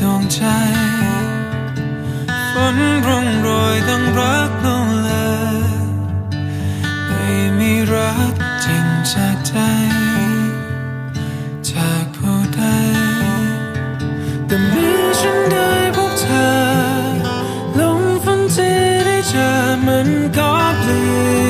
ดวงใจ ฝนรุ่งโรยต้งรักน้อเลย ไม่มีรักจริงจากใจ จากผู้ใดแต่เมื่อฉันได้พบเธอ ลมฝนจะได้เจอมันก็เปลี่ยน